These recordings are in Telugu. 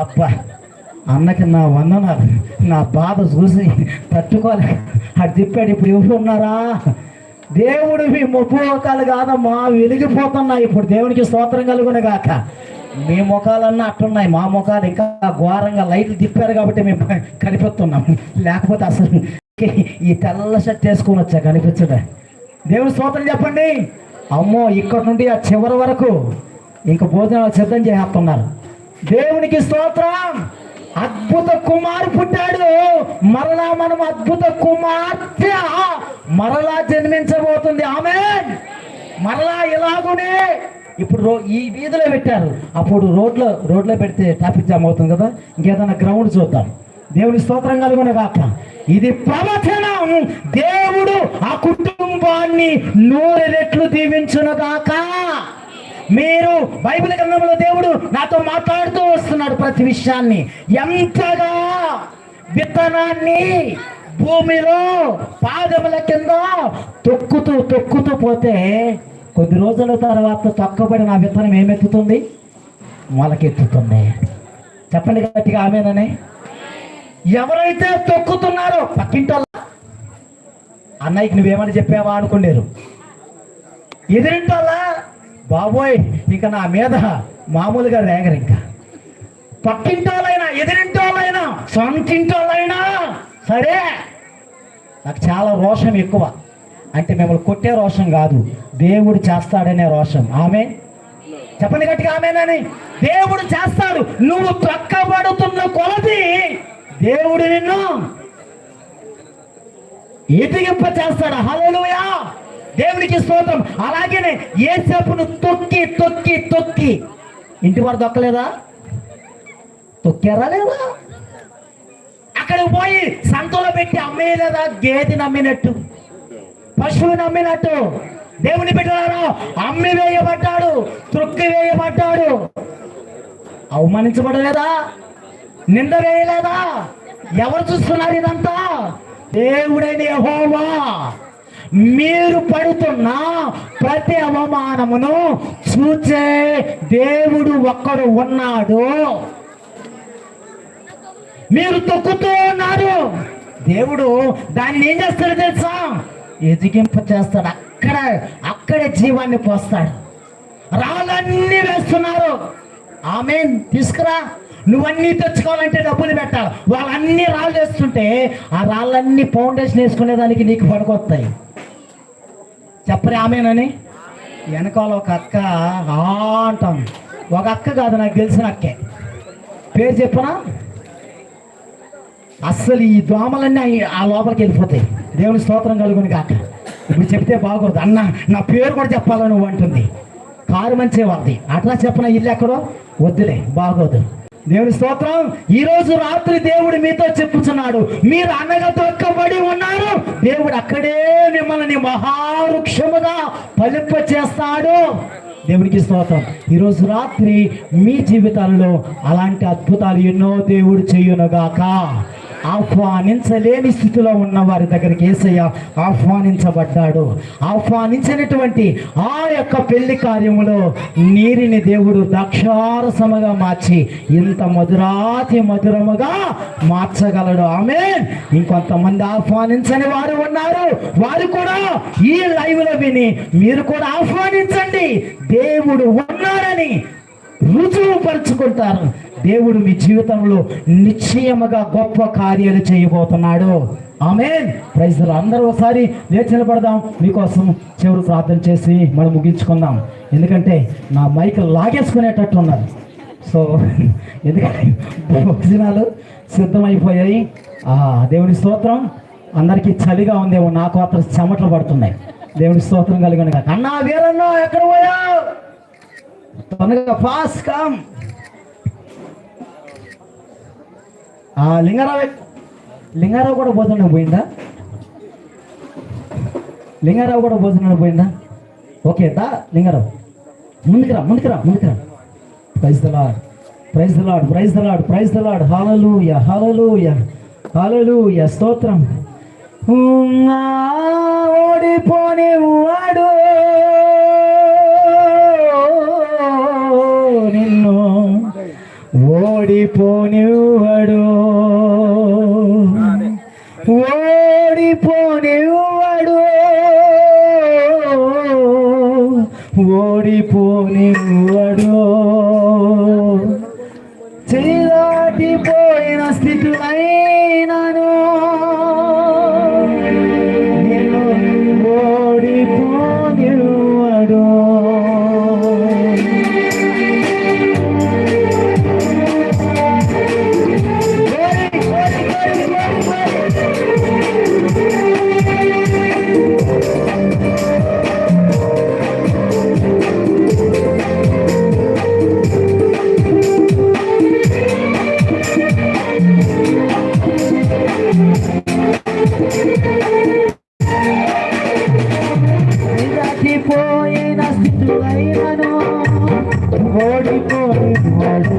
అబ్బా అన్నకి నా వందనాలు. నా బాధ చూసి తట్టుకోలే అటు తిప్పాడు ఇప్పుడు ఎవరు ఉన్నారా? దేవుడు మీ ముప్పు ముఖాలు కాదమ్మా వెలిగిపోతున్నాయి. ఇప్పుడు దేవునికి స్తోత్రం కలుగును గాక మీ ముఖాలన్నా అట్టున్నాయి. మా ముఖాలు ఇంకా ఘోరంగా లైట్లు తిప్పారు కాబట్టి మేము కనిపిస్తున్నాం. లేకపోతే అసలు ఈ తెల్ల షర్ట్ వేసుకొని వచ్చా కనిపించడా? దేవుని స్తోత్రం చెప్పండి. అమ్మో ఇక్కడ నుండి ఆ చివరి వరకు ఇంకా భోజనాలు సిద్ధం చేస్తున్నారు. దేవునికి స్తోత్రం. అద్భుత కుమారు పుట్టాడు. మరలా మనం అద్భుత కుమార్తె. మరలా జన్మించబోతుంది. ఆమె మరలా ఇలాగునే ఇప్పుడు రో ఈ వీధిలో పెట్టారు. అప్పుడు రోడ్లో రోడ్లో పెడితే ట్రాఫిక్ జామ్ అవుతుంది కదా? ఇంకేదైనా గ్రౌండ్ చూద్దాం. దేవుని స్తోత్రం కలుగునే కాక ఇది ప్రవచనం. దేవుడు ఆ కుటుంబాన్ని నూరెట్లు రెట్లు దీవించును గాక. మీరు బైబిల్ గ్రంథంలో దేవుడు నాతో మాట్లాడుతూ వస్తున్నాడు ప్రతి విషయాన్ని. ఎంతగా విత్తనాన్ని భూమిలో పాదముల కింద తొక్కుతూ తొక్కుతూ పోతే కొద్ది రోజుల తర్వాత తొక్కబడిన ఆ విత్తనం ఏమెత్తుతుంది? మొలకెత్తుతుంది. చెప్పండి గట్టిగా ఆమెనని. ఎవరైతే తొక్కుతున్నారో పక్కింటోళ్ళ అన్నయ్యకి నువ్వేమని చెప్పావా అనుకున్నారు ఎదిరింటోళ్ళ బాబోయ్ ఇక నా మీద మామూలుగా రేగరు ఇంకా. పక్కింటోళ్ళైనా ఎదిరింటోళ్ళైనా సొంతింటోళ్ళైనా సరే నాకు చాలా రోషం ఎక్కువ. అంటే మిమ్మల్ని కొట్టే రోషం కాదు దేవుడు చేస్తాడనే రోషం. ఆమె చెప్పండి గట్టిగా ఆమెనని దేవుడు చేస్తాడు నువ్వు తొక్కబడుతున్న కొలది దేవుడు నిన్ను ఎదిగింప చేస్తాడు దేవునికి స్తోత్రం. అలాగనే ఏసేపును తొక్కి తొక్కి తొక్కి. ఇంటి వారు దొక్కలేదా? తొక్కారా లేదా? అక్కడికి పోయి సంతలో పెట్టి అమ్మేయలేదా గేది నమ్మినట్టు. పశువుని నమ్మినట్టు. దేవుని పెట్టారు అమ్మి వేయబడ్డాడు తొక్కి వేయబడ్డాడు. అవమానించబడలేదా? నింద వేయలేదా? ఎవరు చూస్తున్నారు ఇదంతా? దేవుడైన యహోవా. మీరు పడుతున్న ప్రతి అవమానమును చూచే దేవుడు ఒక్కడు ఉన్నాడు. మీరు తొక్కుతూ ఉన్నారు. దేవుడు దాన్ని ఏం చేస్తాడు తెలుసా? ఎదిగింపు చేస్తాడు. అక్కడ అక్కడే జీవాన్ని పోస్తాడు. రాళ్ళన్నీ వేస్తున్నారు. ఆమె తీసుకురా. నువ్వన్నీ తెచ్చుకోవాలంటే డబ్బులు పెట్టాలి. వాళ్ళన్నీ రాళ్ళు వేస్తుంటే ఆ రాళ్ళన్నీ ఫౌండేషన్ వేసుకునేదానికి నీకు పనికొస్తాయి చెప్పరే ఆమెనని? వెనకాల ఒక అక్క ఆ ఒక అక్క కాదు నాకు తెలిసిన అక్కే. పేరు చెప్పనా? అస్సలు ఈ దోమలన్నీ ఆ- ఆ లోపలికి వెళ్ళిపోతాయి. దేవుని స్తోత్రం కలుగుని కాక ఇప్పుడు చెప్తే బాగోదు. అన్న నా పేరు కూడా చెప్పాలని నువ్వు అంటుంది. కారు మంచి వాళ్ళది. అట్లా చెప్పిన? ఇల్లు ఎక్కడో? వద్దులే బాగోదు. దేవుని స్తోత్రం. ఈ రోజు రాత్రి దేవుడు మీతో చెప్పుచున్నాడు. మీరు అనగా తొక్కబడి ఉన్నారు. దేవుడు అక్కడే మిమ్మల్ని మహావృక్షముగా ఫలింప చేస్తాడు. దేవునికి స్తోత్రం. ఈరోజు రాత్రి మీ జీవితాలలో అలాంటి అద్భుతాలు ఎన్నో దేవుడు చేయునుగాక. ఆహ్వానించలేని స్థితిలో ఉన్న వారి దగ్గరికి ఏసయ్య ఆహ్వానించబడ్డాడు. ఆహ్వానించినటువంటి ఆ యొక్క పెళ్ళి కార్యములో నీరిని దేవుడు ద్రాక్షారసముగా మార్చి ఇంత మధురాతి మధురముగా మార్చగలడు. ఆమె ఇంకొంతమంది ఆహ్వానించని వారు ఉన్నారు. వారు కూడా ఈ లైవ్లో విని మీరు కూడా ఆహ్వానించండి. దేవుడు ఉన్నాడని రుజువు పరుచుకుంటారు దేవుడు మీ జీవితంలో నిశ్చయముగా గొప్ప కార్యాలు చేయబోతున్నాడు. ఆమె ప్రైజులు అందరూ ఒకసారి లేచి నిలబడదాం. మీకోసం చివరి ప్రార్థన చేసి మనం ముగించుకుందాం. ఎందుకంటే నా మైక్ లాగేసుకునేటట్టు ఉన్నారు సో ఎందుకంటే భోజనాలు సిద్ధమైపోయాయి. దేవుని స్తోత్రం. అందరికీ చలిగా ఉందేమో. నాకు అతను చెమటలు పడుతున్నాయి. దేవుని స్తోత్రం కలిగిన అన్నా వీరన్నా ఎక్కడ పోయా తొందరగా ఫాస్ట్ కమ్ ఆ లింగారావు లింగారావు కూడా భోజనం పోయిందా? లింగారావు కూడా భోజనం పోయిందా? ఓకే దా లింగారావు. ముందుకురా ముందుకురా ముందుకురా praise the lord praise the lord praise the lord praise the lord hallelujah hallelujah స్తోత్రం. ఓడిపోని వాడు ఓడిపోనివ్వడు. ఓడిపోనివ్వడు. ఓడిపోనివ్వడు. చేదాటిపోయిన స్థితులైనను దాటిపోయిన స్థితులైనను. ఓడిపోయినవాడు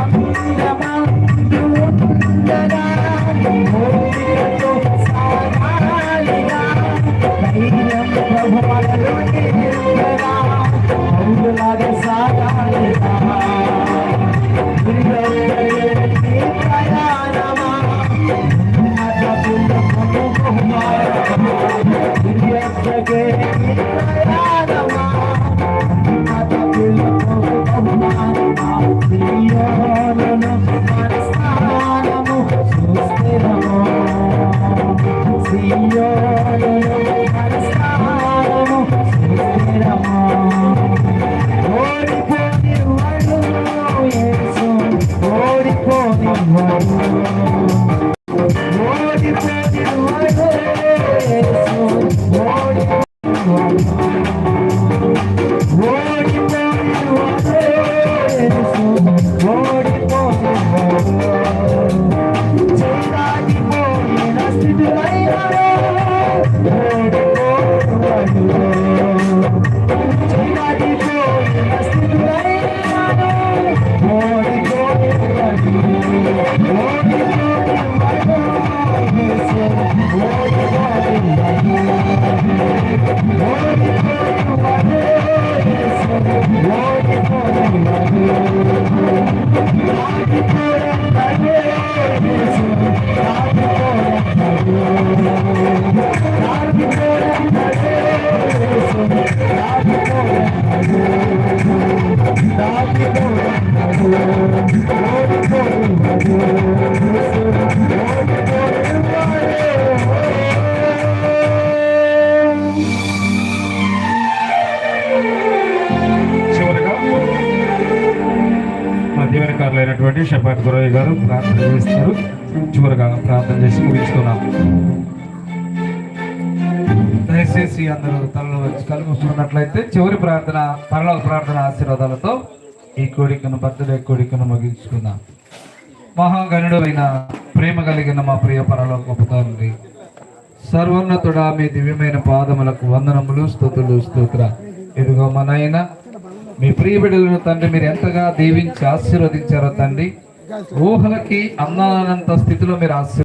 చివరిగా అయినటువంటి దీవెనకారులైనటువంటి గురయ్య గారు ప్రార్థన చేస్తారు. చివరిగా ప్రార్థన చేసి ముగించుకున్నాం దయచేసి అందరూ తలలో వచ్చి కలుగుతున్నట్లయితే చివరి ప్రార్థన పరలోక ప్రార్థన ఆశీర్వాదాలతో ఈ కోడికను బర్త్డే కోడికను ముగించుకుందాం. మహాగణుడు అయిన ప్రేమ కలిగిన మా ప్రియ పరలోక తండ్రి సర్వోన్నతుడా మీ దివ్యమైన పాదములకు వందనములు స్థుతులు స్తోత్ర. ఇదిగో మనైనా మీ ప్రియ బిడ్డలను తండ్రి మీరు ఎంతగా దీవించి ఆశీర్వదించారో తండ్రి ఊహలకి అన్నానంత స్థితిలో మీరు ఆశీర్వ